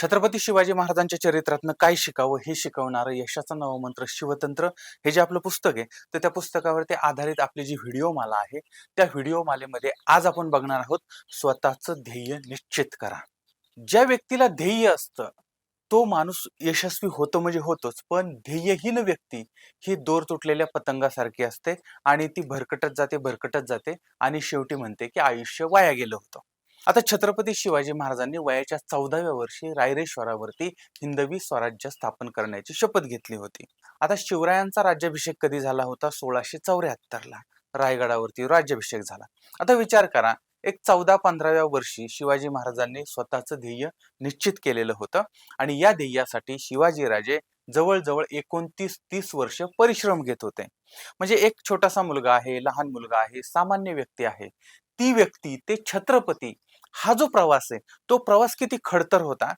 छत्रपती शिवाजी महाराजांच्या चरित्रातनं काय शिकावं हे शिकवणारं यशाचं नवमंत्र शिवतंत्र हे जे आपलं पुस्तक आहे तर त्या पुस्तकावरती आधारित आपली जी व्हिडिओ माला आहे त्या व्हिडिओ मालेमध्ये आज आपण बघणार आहोत स्वतःचं ध्येय निश्चित करा. ज्या व्यक्तीला ध्येय असतं तो माणूस यशस्वी होतो म्हणजे होतोच पण ध्येयहीन व्यक्ती ही दोर तुटलेल्या पतंगासारखी असते आणि ती भरकटत जाते भरकटत जाते आणि शेवटी म्हणते की आयुष्य वाया गेलं होतं. आता छत्रपती शिवाजी महाराजांनी वयाच्या चौदाव्या वर्षी रायरेश्वरावरती हिंदवी स्वराज्य स्थापन करण्याची शपथ घेतली होती. आता शिवरायांचा राज्याभिषेक कधी झाला होता? सोळाशे चौऱ्याहत्तरला. रायगडावरती राज्याभिषेक झाला. आता विचार करा एक चौदा पंधराव्या वर्षी शिवाजी महाराजांनी स्वतःचं ध्येय निश्चित केलेलं होतं आणि या ध्येयासाठी शिवाजीराजे जवळजवळ एकोणतीस तीस वर्ष परिश्रम घेत होते. म्हणजे एक छोटासा मुलगा आहे लहान मुलगा आहे सामान्य व्यक्ती आहे. ती व्यक्ती ते छत्रपती हा जो प्रवास आहे तो प्रवास किती खडतर होता.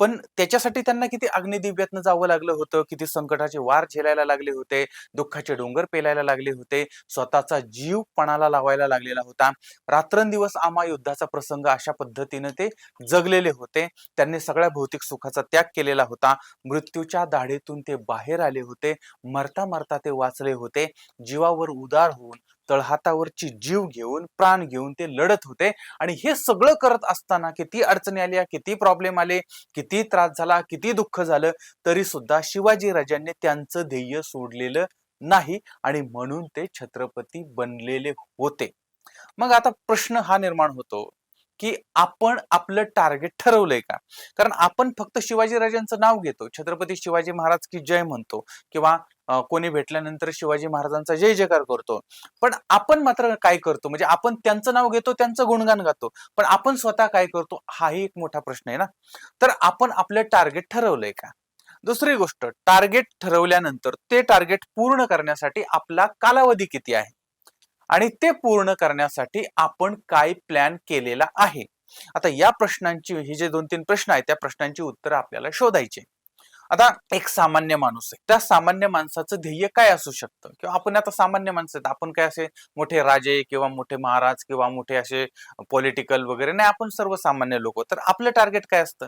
पण त्याच्यासाठी त्यांना किती अग्निदिव्यातनं जावं लागलं होतं किती संकटाचे वार झेलायला लागले होते दुःखाचे डोंगर पेलायला लागले होते स्वतःचा जीव पणाला लावायला लागलेला होता. रात्रंदिवस आमा युद्धाचा प्रसंग अशा पद्धतीनं ते जगलेले होते. त्यांनी सगळ्या भौतिक सुखाचा त्याग केलेला होता. मृत्यूच्या दाढेतून ते बाहेर आले होते. मरता मरता ते वाचले होते. जीवावर उदार होऊन तळहातावरची जीव घेऊन प्राण घेऊन ते लढत होते. आणि हे सगळं करत असताना किती अडचणी आल्या किती प्रॉब्लेम आले किती त्रास झाला किती दुःख झालं तरी सुद्धा शिवाजी राजांनी त्यांचं ध्येय सोडलेलं नाही आणि म्हणून ते छत्रपती बनलेले होते. मग आता प्रश्न हा निर्माण होतो की आपण आपलं टार्गेट ठरवलंय का? कारण आपण फक्त शिवाजी राजांचं नाव घेतो. छत्रपती शिवाजी महाराज की जय म्हणतो किंवा कोणी भेटल्यानंतर शिवाजी महाराजांचा जय जयकार करतो. पण आपण मात्र काय करतो? म्हणजे आपण त्यांचं नाव घेतो त्यांचं गुणगान गातो. पण आपण स्वतः काय करतो? हाही एक मोठा प्रश्न आहे ना? तर आपण आपलं टार्गेट ठरवलंय का? दुसरी गोष्ट टार्गेट ठरवल्यानंतर ते टार्गेट पूर्ण करण्यासाठी आपला कालावधी किती आहे? आणि ते पूर्ण करण्यासाठी आपण काय प्लॅन केलेला आहे? आता या प्रश्नांची हे जे दोन तीन प्रश्न आहेत त्या प्रश्नांची उत्तरं आपल्याला शोधायची आता एक सामान्य माणूस आहे. त्या सामान्य माणसाचं ध्येय काय असू शकतं? किंवा आपण आता सामान्य माणसं आहेत. आपण काय असे मोठे राजे किंवा मोठे महाराज किंवा मोठे असे पॉलिटिकल वगैरे? नाही आपण सर्वसामान्य लोक. तर आपलं टार्गेट काय असतं?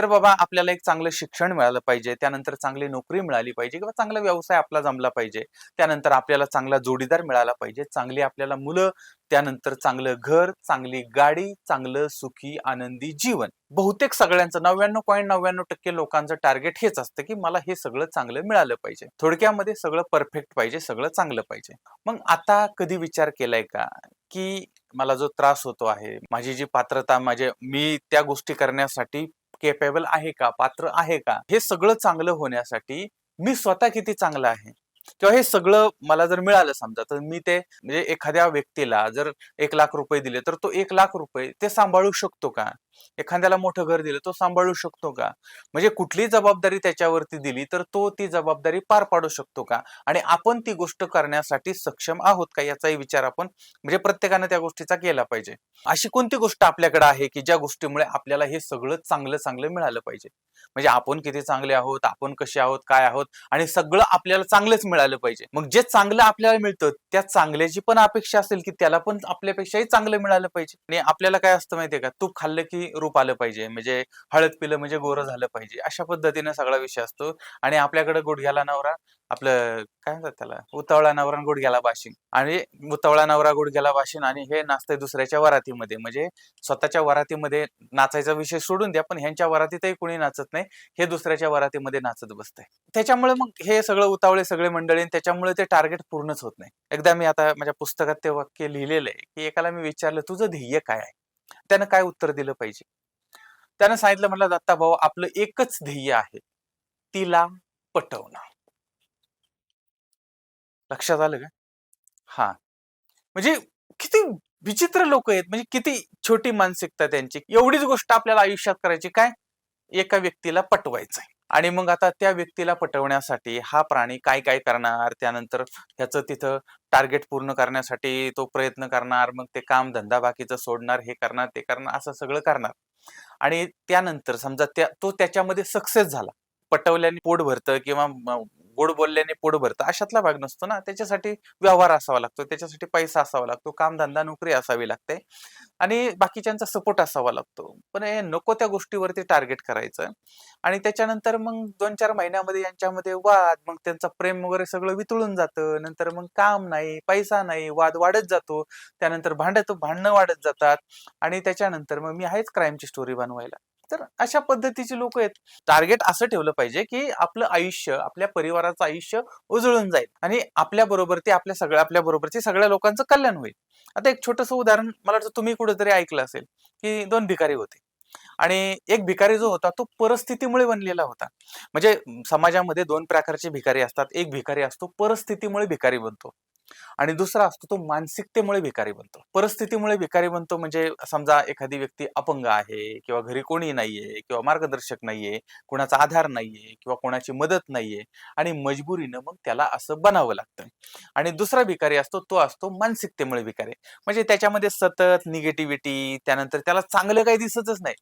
तर बाबा आपल्याला एक चांगलं शिक्षण मिळालं पाहिजे त्यानंतर चांगली नोकरी मिळाली पाहिजे किंवा चांगला व्यवसाय आपला जमला पाहिजे त्यानंतर आपल्याला चांगला जोडीदार मिळाला पाहिजे चांगली आपल्याला मुलं त्यानंतर चांगलं घर चांगली गाडी चांगलं सुखी आनंदी जीवन. बहुतेक सगळ्यांचं नव्याण्णव पॉईंट नव्याण्णव टक्के लोकांचं टार्गेट हेच असतं की मला हे सगळं चांगलं मिळालं पाहिजे. थोडक्यामध्ये सगळं परफेक्ट पाहिजे सगळं चांगलं पाहिजे. मग आता कधी विचार केलाय का की मला जो त्रास होतो आहे माझी जी पात्रता माझे मी त्या गोष्टी करण्यासाठी केपेबल आहे का? पात्र आहे का? हे सगळं चांगलं होण्यासाठी मी स्वतः किती चांगला आहे? किंवा हे सगळं मला जर मिळालं समजा तर मी ते म्हणजे एखाद्या व्यक्तीला जर एक लाख रुपये दिले तर तो एक लाख रुपये ते सांभाळू शकतो का? एखाद्याला मोठं घर दिलं तो सांभाळू शकतो का? म्हणजे कुठली जबाबदारी त्याच्यावरती दिली तर तो ती जबाबदारी पार पाडू शकतो का? आणि आपण ती गोष्ट करण्यासाठी सक्षम आहोत का? याचाही विचार आपण म्हणजे प्रत्येकानं त्या गोष्टीचा केला पाहिजे. अशी कोणती गोष्ट आपल्याकडे आहे की ज्या गोष्टीमुळे आपल्याला हे सगळं चांगलं चांगलं मिळालं पाहिजे? म्हणजे आपण किती चांगले आहोत आपण कसे आहोत काय आहोत आणि सगळं आपल्याला चांगलंच मिळालं पाहिजे. मग जे चांगलं आपल्याला मिळतं त्या चांगल्याची पण अपेक्षा असेल की त्याला पण आपल्यापेक्षाही चांगलं मिळालं पाहिजे. आणि आपल्याला काय असतं माहितीये का? तूप खाल्लं की रूप आलं पाहिजे. म्हणजे हळद पिलं म्हणजे गोरं झालं पाहिजे. अशा पद्धतीने सगळा विषय असतो. आणि आपल्याकडे गुडघ्याला नवरा आपलं काय म्हणतात त्याला? उतावळा नवरा गुडघ्याला बाशिंग आणि उतावळा नवरा गुडघ्याला बाशिंग आणि हे नाचतंय दुसऱ्याच्या वरातीमध्ये. म्हणजे स्वतःच्या वरातीमध्ये नाचायचा विषय सोडून द्या पण ह्यांच्या वरातीतही कोणी नाचत नाही. हे दुसऱ्याच्या वरातीमध्ये नाचत बसतंय. त्याच्यामुळे मग हे सगळं उतावळे सगळे मंडळी त्याच्यामुळे ते टार्गेट पूर्णच होत नाही. एकदा मी आता माझ्या पुस्तकात ते वाक्य लिहिलेलं आहे की एकाला मी विचारलं तुझं ध्येय काय आहे? त्यानं काय उत्तर दिलं पाहिजे? त्यानं सांगितलं म्हटलं दत्ता भाऊ आपलं एकच ध्येय आहे तिला पटवणं. लक्षात आलं का? हा. म्हणजे किती विचित्र लोक आहेत. म्हणजे किती छोटी मानसिकता त्यांची. एवढीच गोष्ट आपल्याला आयुष्यात करायची. काय? एका व्यक्तीला पटवायचंय. आणि मग आता त्या व्यक्तीला पटवण्यासाठी हा प्राणी काय काय करणार? त्यानंतर ह्याचं तिथं टार्गेट पूर्ण करण्यासाठी तो प्रयत्न करणार मग ते काम धंदा बाकीचं सोडणार हे करणार ते करणार असं सगळं करणार. आणि त्यानंतर समजा त्या तो त्याच्यामध्ये सक्सेस झाला. पटवल्याने पोट भरतं किंवा गोड बोलल्याने पोट भरतं. अशातला भाग नसतो ना. त्याच्यासाठी व्यवहार असावा लागतो. त्याच्यासाठी पैसा असावा लागतो. कामधंदा नोकरी असावी लागते. आणि बाकीच्यांचा सपोर्ट असावा लागतो. पण हे नको त्या गोष्टीवरती टार्गेट करायचं. आणि त्याच्यानंतर मग दोन चार महिन्यामध्ये यांच्यामध्ये वाद मग त्यांचं प्रेम वगैरे सगळं वितळून जातं. नंतर मग काम नाही पैसा नाही वाद वाढत जातो. त्यानंतर भांडत भांडणं वाढत जातात. आणि त्याच्यानंतर मग मी आहेच क्राईमची स्टोरी बनवायला. तर अशा पद्धतीची लोक आहेत. टार्गेट असं ठेवलं पाहिजे की आपलं आयुष्य आपल्या परिवाराचं आयुष्य उजळून जाईल आणि आपल्या बरोबर ते आपल्या सगळ्या आपल्या बरोबरचे सगळ्या लोकांचं कल्याण होईल. आता एक छोटंसं उदाहरण मला वाटतं तुम्ही कुठेतरी ऐकलं असेल की दोन भिकारी होते. आणि एक भिकारी जो होता तो परिस्थितीमुळे बनलेला होता. म्हणजे समाजामध्ये दोन प्रकारचे भिकारी असतात. एक भिकारी असतो परिस्थितीमुळे भिकारी बनतो. आणि दुसरा असतो तो मानसिकतेमुळे भिकारी बनतो. परिस्थितीमुळे भिकारी बनतो म्हणजे समजा एखादी व्यक्ती अपंग आहे किंवा घरी कोणी नाहीये किंवा मार्गदर्शक नाहीये कोणाचा आधार नाहीये किंवा कोणाची मदत नाहीये आणि मजबुरीनं मग त्याला असं बनावं लागतं. आणि दुसरा भिकारी असतो तो असतो मानसिकतेमुळे भिकारी. म्हणजे त्याच्यामध्ये सतत निगेटिव्हिटी त्यानंतर त्याला चांगलं काही दिसतच नाही.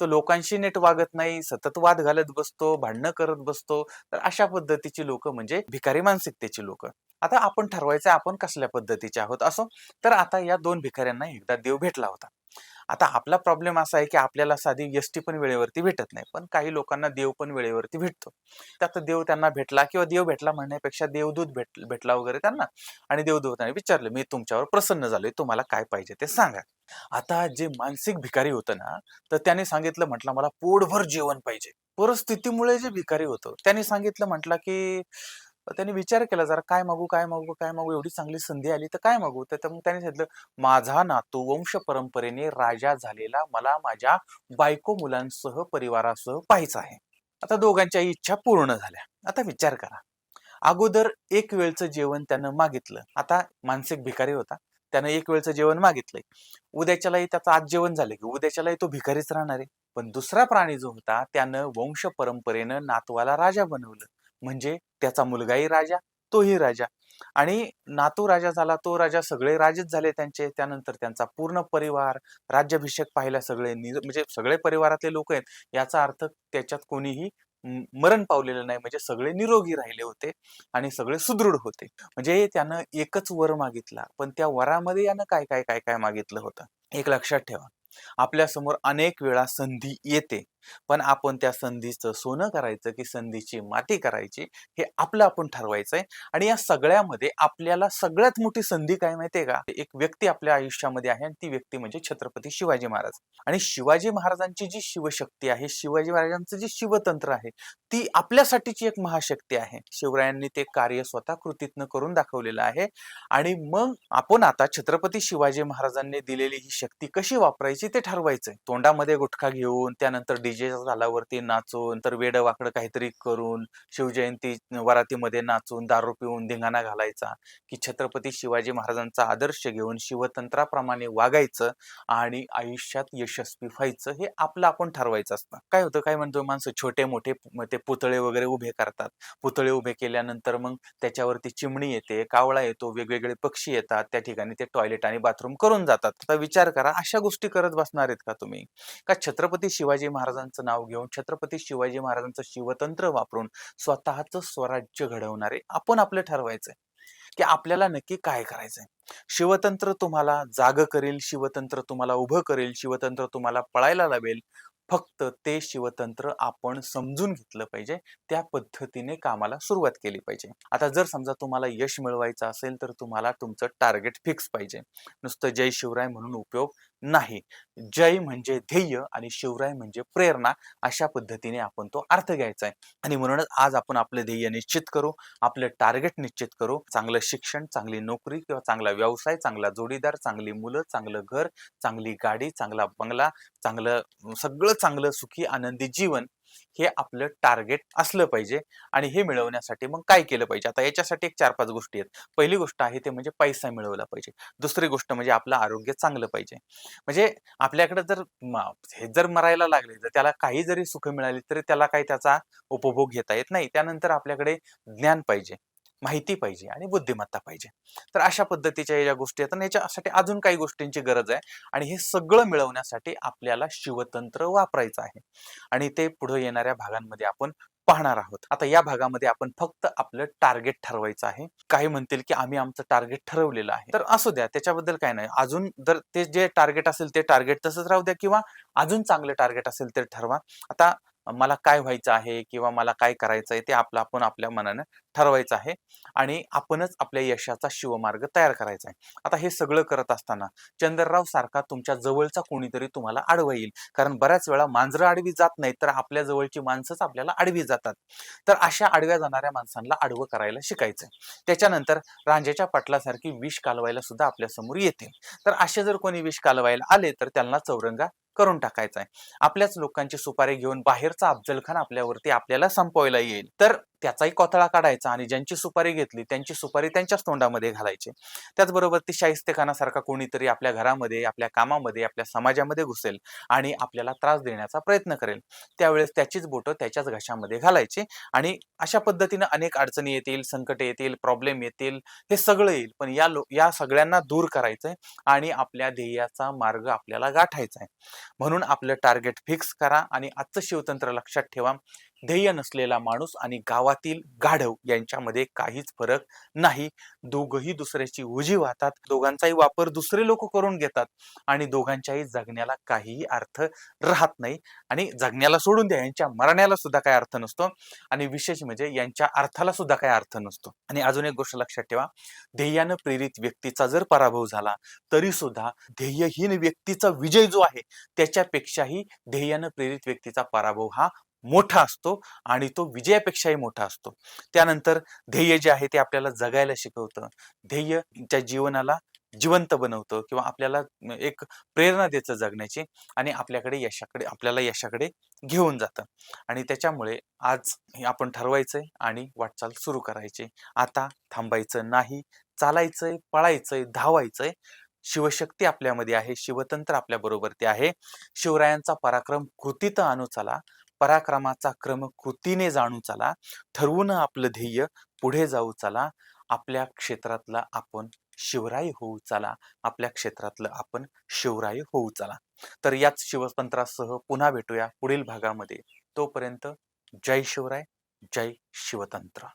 तो लोकांशी नेट वागत नाही सतत वाद घालत बसतो भांडणं करत बसतो. तर अशा पद्धतीची लोक म्हणजे भिकारी मानसिकतेची लोक. आता आपण ठरवायचं आपण कसल्या पद्धतीचे आहोत असो? तर आता या दोन भिकाऱ्यांना एकदा देव भेटला होता. आता आपला प्रॉब्लेम असा आहे की आपल्याला साधी एसटी पण वेळेवरती भेटत नाही पण काही लोकांना देव पण वेळेवरती भेटतो. त्यात देव त्यांना भेटला किंवा देव भेटला म्हणण्यापेक्षा देवदूत भेट भेटला वगैरे त्यांना आणि देवदूताने विचारलं मी तुमच्यावर प्रसन्न झालोय तुम्हाला काय पाहिजे ते सांगा. आता जे मानसिक भिकारी होतं ना तर त्याने सांगितलं म्हटलं मला पोटभर जेवण पाहिजे. परिस्थितीमुळे जे भिकारी होतं त्याने सांगितलं म्हटलं की त्यांनी विचार केला जरा काय मागू काय मागू काय मागू एवढी चांगली संधी आली तर काय मागू? तर मग त्याने सांगितलं माझा नातू वंश परंपरेने राजा झालेला मला माझ्या बायको मुलांसह परिवारासह पाहायचं आहे. आता दोघांच्या इच्छा पूर्ण झाल्या. आता विचार करा. अगोदर एक वेळचं जेवण त्यानं मागितलं. आता मानसिक भिकारी होता. त्यानं एक वेळचं जेवण मागितलंय. उद्याच्यालाही त्याचं आज जेवण झालं की उद्याच्यालाही तो भिकारीच राहणार आहे. पण दुसरा प्राणी जो होता त्यानं वंश परंपरेनं नातवाला राजा बनवलं. म्हणजे त्याचा मुलगाही राजा तोही राजा. आणि नातू राजा झाला तो राजा सगळे राजेच झाले त्यांचे. त्यानंतर त्यांचा पूर्ण परिवार राज्याभिषेक पाहिला सगळे म्हणजे सगळे परिवारातले लोक आहेत. याचा अर्थ त्याच्यात कोणीही मरण पावलेलं नाही. म्हणजे सगळे निरोगी राहिले होते आणि सगळे सुदृढ होते. म्हणजे त्यानं एकच वर मागितला पण त्या वरामध्ये यानं काय काय काय काय मागितलं होतं? एक लक्षात ठेवा. आपल्यासमोर अनेक वेळा संधी येते. पण आपण त्या संधीचं सोनं करायचं की संधीची माती करायची हे आपलं आपण ठरवायचंय. आणि या सगळ्यामध्ये आपल्याला सगळ्यात मोठी संधी काय माहितीये का? एक व्यक्ती आपल्या आयुष्यामध्ये आहे आणि ती व्यक्ती म्हणजे छत्रपती शिवाजी महाराज. आणि शिवाजी महाराजांची जी शिवशक्ती आहे शिवाजी महाराजांचं जे शिवतंत्र आहे ती आपल्यासाठीची एक महाशक्ती आहे. शिवरायांनी ते कार्य स्वतः कृतीतनं करून दाखवलेलं आहे. आणि मग आपण आता छत्रपती शिवाजी महाराजांनी दिलेली ही शक्ती कशी वापरायची ते ठरवायचंय. तोंडामध्ये गुटखा घेऊन त्यानंतर डीजे झाल्यावरती नाचून तर वेड वाकडं काहीतरी करून शिवजयंती वरातीमध्ये नाचून दारू पिऊन धिंगाणा घालायचा की छत्रपती शिवाजी महाराजांचा आदर्श घेऊन शिवतंत्राप्रमाणे वागायचं आणि आयुष्यात यशस्वी व्हायचं हे आपलं आपण ठरवायचं असतं. काय होतं काय म्हणतो माणसं छोटे मोठे ते पुतळे वगैरे उभे करतात. पुतळे उभे केल्यानंतर मग त्याच्यावरती चिमणी येते कावळा येतो वेगवेगळे पक्षी येतात त्या ठिकाणी ते टॉयलेट आणि बाथरूम करून जातात. आता विचार करा अशा गोष्टी करत बसणार आहेत का तुम्ही? का छत्रपती शिवाजी महाराजांचा नाव घेऊन छत्रपती शिवाजी महाराजांचं शिवतंत्र वापरून स्वतःच स्वराज्य घडवणारे आपण आपलं ठरवायचंय. की आपल्याला नक्की काय करायचंय? शिवतंत्र तुम्हाला जाग करेल शिवतंत्र तुम्हाला उभं करेल शिवतंत्र तुम्हाला पळायला लावेल. फक्त ते शिवतंत्र आपण समजून घेतलं पाहिजे त्या पद्धतीने कामाला सुरुवात केली पाहिजे. आता जर समजा तुम्हाला यश मिळवायचं असेल तर तुम्हाला तुमचं टार्गेट फिक्स पाहिजे. नुसतं जय शिवराय म्हणून उपयोग नाही. जय म्हणजे ध्येय आणि शिवराय म्हणजे प्रेरणा अशा पद्धतीने आपण तो अर्थ घ्यायचा आहे. आणि म्हणूनच आज आपण आपले ध्येय निश्चित करू आपलं टार्गेट निश्चित करू. चांगलं शिक्षण चांगली नोकरी किंवा चांगला व्यवसाय चांगला जोडीदार चांगली मुलं चांगलं घर चांगली गाडी चांगला बंगला चांगलं सगळं चांगलं सुखी आनंदी जीवन हे आपलं टार्गेट असलं पाहिजे आणि हे मिळवण्यासाठी मग काय केलं पाहिजे? आता याच्यासाठी एक चार पाच गोष्टी आहेत. पहिली गोष्ट आहे ते म्हणजे पैसा मिळवला पाहिजे. दुसरी गोष्ट म्हणजे आपलं आरोग्य चांगलं पाहिजे. म्हणजे आपल्याकडे जर हे जर मरायला लागले तर त्याला काही जरी सुख मिळाली तरी त्याला काही त्याचा उपभोग घेता येत नाही. त्यानंतर आपल्याकडे ज्ञान पाहिजे. माहिती पाहिजे आणि बुद्धिमत्ता पाहिजे. तर अशा पद्धतीच्या या गोष्टी आहेत आणि याच्यासाठी अजून काही गोष्टींची गरज आहे आणि हे सगळं मिळवण्यासाठी आपल्याला शिवतंत्र वापरायचं आहे. आणि ते पुढे येणाऱ्या भागांमध्ये आपण पाहणार आहोत. आता या भागामध्ये आपण फक्त आपलं टार्गेट ठरवायचं आहे. काही म्हणतील की आम्ही आमचं टार्गेट ठरवलेलं आहे. तर असू द्या त्याच्याबद्दल काय नाही. अजून जर ते जे टार्गेट असेल ते टार्गेट तसंच राहू द्या किंवा अजून चांगलं टार्गेट असेल ते ठरवा. आता मला काय व्हायचं आहे किंवा मला काय करायचं आहे ते आपलं आपण आपल्या मनानं ठरवायचं आहे आणि आपणच आपल्या यशाचा शिवमार्ग तयार करायचा आहे. आता हे सगळं करत असताना चंद्रराव सारखा तुमच्या जवळचा कोणीतरी तुम्हाला आडवा येईल कारण बऱ्याच वेळा मांजरं आडवी जात नाहीत तर आपल्या जवळची माणसंच आपल्याला आडवी जातात. तर अशा आडव्या जाणाऱ्या माणसांना आडवं करायला शिकायचंय. त्याच्यानंतर रांजेच्या पाटलासारखी विष कालवायला सुद्धा आपल्यासमोर येतील तर असे जर कोणी विष कालवायला आले तर त्यांना चौरंगा करून टाकायचा आहे. आपल्याच लोकांची सुपारी घेऊन बाहेरचा अफजलखान आपल्यावरती आपल्याला संपवायला येईल. तर त्याचाही कोथळा काढायचा आणि ज्यांची सुपारी घेतली त्यांची सुपारी त्यांच्याच तोंडामध्ये घालायची. त्याचबरोबर ती शाहिस्तेखानासारखा कोणीतरी आपल्या घरामध्ये आपल्या कामामध्ये आपल्या समाजामध्ये घुसेल आणि आपल्याला त्रास देण्याचा प्रयत्न करेल. त्यावेळेस त्याचीच बोटं त्याच्याच घशामध्ये घालायची आणि अशा पद्धतीनं अनेक अडचणी येतील संकट येतील प्रॉब्लेम येतील हे सगळं येईल. पण या लो या सगळ्यांना दूर करायचंय आणि आपल्या ध्येयाचा मार्ग आपल्याला गाठायचा आहे म्हणून आपलं टार्गेट फिक्स करा आणि आजचं शिवतंत्र लक्षात ठेवा. ध्येय नसलेला माणूस आणि गावातील गाढव यांच्यामध्ये काहीच फरक नाही. दोघही दुसऱ्याची उजी वाहतात. दोघांचाही वापर दुसरे लोक करून घेतात. आणि दोघांच्याही जगण्याला काहीही अर्थ राहत नाही. आणि जगण्याला सोडून द्या यांच्या मरण्याला सुद्धा काही अर्थ नसतो. आणि विशेष म्हणजे यांच्या अर्थाला सुद्धा काही अर्थ नसतो. आणि अजून एक गोष्ट लक्षात ठेवा. ध्येयानं प्रेरित व्यक्तीचा जर पराभव झाला तरी सुद्धा ध्येयहीन व्यक्तीचा विजय जो आहे त्याच्यापेक्षाही ध्येयानं प्रेरित व्यक्तीचा पराभव हा मोठा असतो आणि तो विजयापेक्षाही मोठा असतो. त्यानंतर ध्येय जे आहे ते आपल्याला जगायला शिकवतं. ध्येय त्या जीवनाला जिवंत बनवतं किंवा आपल्याला एक प्रेरणा देतं जगण्याची आणि आपल्याकडे यशाकडे आपल्याला यशाकडे घेऊन जातं. आणि त्याच्यामुळे आज आपण ठरवायचंय आणि वाटचाल सुरू करायची. आता थांबायचं नाही चालायचंय पळायचंय धावायचंय. शिवशक्ती आपल्यामध्ये आहे शिवतंत्र आपल्या बरोबरती आहे. शिवरायांचा पराक्रम कृतीत आणू चला पराक्रमाचा क्रम कृतीने जाणू चला ठरवून आपलं ध्येय पुढे जाऊ चला आपल्या क्षेत्रातला आपण शिवराय होऊ चला आपल्या क्षेत्रातलं आपण शिवराय होऊ चला. तर याच शिवतंत्रासह पुन्हा भेटूया पुढील भागामध्ये. तोपर्यंत जय शिवराय जय शिवतंत्र.